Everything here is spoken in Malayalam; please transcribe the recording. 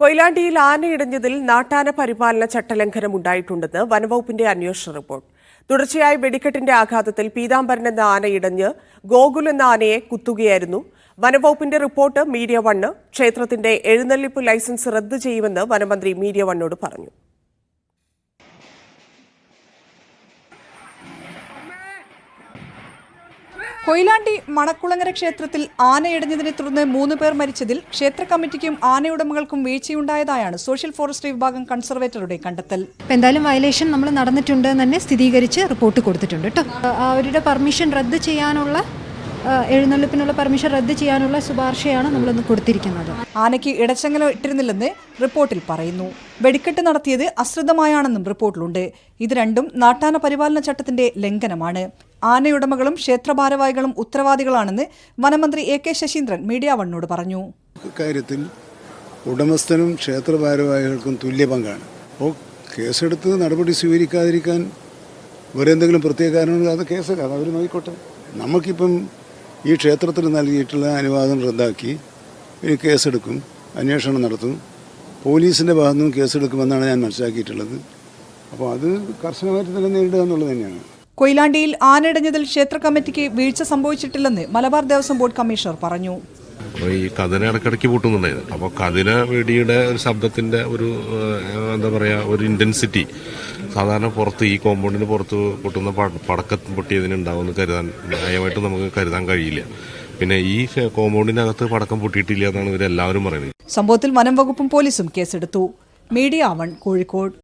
കൊയിലാണ്ടിയിൽ ആനയിടഞ്ഞതിൽ നാട്ടാന പരിപാലന ചട്ടലംഘനം ഉണ്ടായിട്ടുണ്ടെന്ന് വനവകുപ്പിന്റെ അന്വേഷണ റിപ്പോർട്ട്. തുടർച്ചയായ വെടിക്കെട്ടിന്റെ ആഘാതത്തിൽ പീതാംബരൻ എന്ന ആന ഇടഞ്ഞ് ഗോകുൽ എന്ന ആനയെ കുത്തുകയായിരുന്നു. വനവകുപ്പിന്റെ റിപ്പോർട്ട് മീഡിയ വണ്ണ്. ക്ഷേത്രത്തിന്റെ എഴുന്നള്ളിപ്പ് ലൈസൻസ് റദ്ദ് ചെയ്യുമെന്ന് വനമന്ത്രി മീഡിയ വണ്ണോട് പറഞ്ഞു. കൊയിലാണ്ടി മണക്കുളങ്ങര ക്ഷേത്രത്തിൽ ആനയടഞ്ഞതിനെ തുടർന്ന് മൂന്ന് പേർ മരിച്ചതിൽ ക്ഷേത്ര കമ്മിറ്റിക്കും ആനയുടമകൾക്കും വീഴ്ചയുണ്ടായതായാണ് സോഷ്യൽ ഫോറസ്ട്രി വിഭാഗം കൺസർവേറ്ററുടെ കണ്ടെത്തൽ. എന്തായാലും വയലേഷൻ നമ്മൾ നടന്നിട്ടുണ്ട് തന്നെ സ്ഥിരീകരിച്ച് റിപ്പോർട്ട് കൊടുത്തിട്ടുണ്ട് കേട്ടോ. അവരുടെ പെർമിഷൻ റദ്ദ് ചെയ്യാനുള്ള എഴുന്നള്ളിപ്പിനുള്ള പെർമിഷൻ റദ്ദ് ചെയ്യാനുള്ള ശുപാർശയാണ് നമ്മളിന്ന് കൊടുത്തിരിക്കുന്നത്. ആനയ്ക്ക് ഇടച്ചങ്ങല ഇട്ടിരുന്നില്ലെന്ന് റിപ്പോർട്ടിൽ പറയുന്നു. വെടിക്കെട്ട് നടത്തിയത് അശ്രദ്ധമായാണെന്നും റിപ്പോർട്ടിലുണ്ട്. ഇത് രണ്ടും നാട്ടാന പരിപാലന ചട്ടത്തിന്റെ ലംഘനമാണ്. ആനയുടമകളും ക്ഷേത്ര ഭാരവാഹികളും ഉത്തരവാദികളാണെന്ന് വനമന്ത്രി എ കെ ശശീന്ദ്രൻ മീഡിയ വണ്ണോട് പറഞ്ഞു. കാര്യത്തിൽ ഉടമസ്ഥനും ക്ഷേത്ര ഭാരവാഹികൾക്കും തുല്യ പങ്കാണ്. അപ്പോൾ കേസെടുത്ത് നടപടി സ്വീകരിക്കാതിരിക്കാൻ വേറെ എന്തെങ്കിലും പ്രത്യേക കാരണങ്ങൾ അത് കേസല്ല അത് അവർ നോക്കിക്കോട്ടെ. നമുക്കിപ്പം ഈ ക്ഷേത്രത്തിൽ നൽകിയിട്ടുള്ള അനുവാദം റദ്ദാക്കി ഇനി കേസെടുക്കും അന്വേഷണം നടത്തും പോലീസിന്റെ ഭാഗത്തു നിന്നും കേസെടുക്കുമെന്നാണ് ഞാൻ മനസ്സിലാക്കിയിട്ടുള്ളത്. അപ്പോൾ അത് കർശനമായിട്ട് തന്നെ നേരിടുക എന്നുള്ളത് തന്നെയാണ്. കൊയിലാണ്ടിയിൽ ആനയിടഞ്ഞതിൽ ക്ഷേത്ര കമ്മിറ്റിക്ക് വീഴ്ച സംഭവിച്ചിട്ടില്ലെന്ന് മലബാർ ദേവസ്വം ബോർഡ് കമ്മീഷണർ പറഞ്ഞു. അപ്പോൾ ഈ കതിന ഇടയ്ക്കിടയ്ക്ക് പൂട്ടുന്നുണ്ടായിരുന്നു. അപ്പോൾ കതിന വെടിയുടെ ഒരു ശബ്ദത്തിന്റെ ഒരു എന്താ പറയുക ഒരു ഇന്റൻസിറ്റി സാധാരണ പുറത്ത് ഈ കോമ്പൗണ്ടിന് പുറത്ത് പൊട്ടുന്ന പടക്ക പൊട്ടിയതിന് ഉണ്ടാവുമെന്ന് കരുതാൻ ന്യായമായിട്ട് നമുക്ക് കരുതാൻ കഴിയില്ല. പിന്നെ ഈ കോമ്പൗണ്ടിനകത്ത് പടക്കം പൊട്ടിയിട്ടില്ല എന്നാണ് ഇവരെല്ലാവരും പറയുന്നത്. സംഭവത്തിൽ വനം വകുപ്പും പോലീസും കേസെടുത്തു. Media one Kozhikode.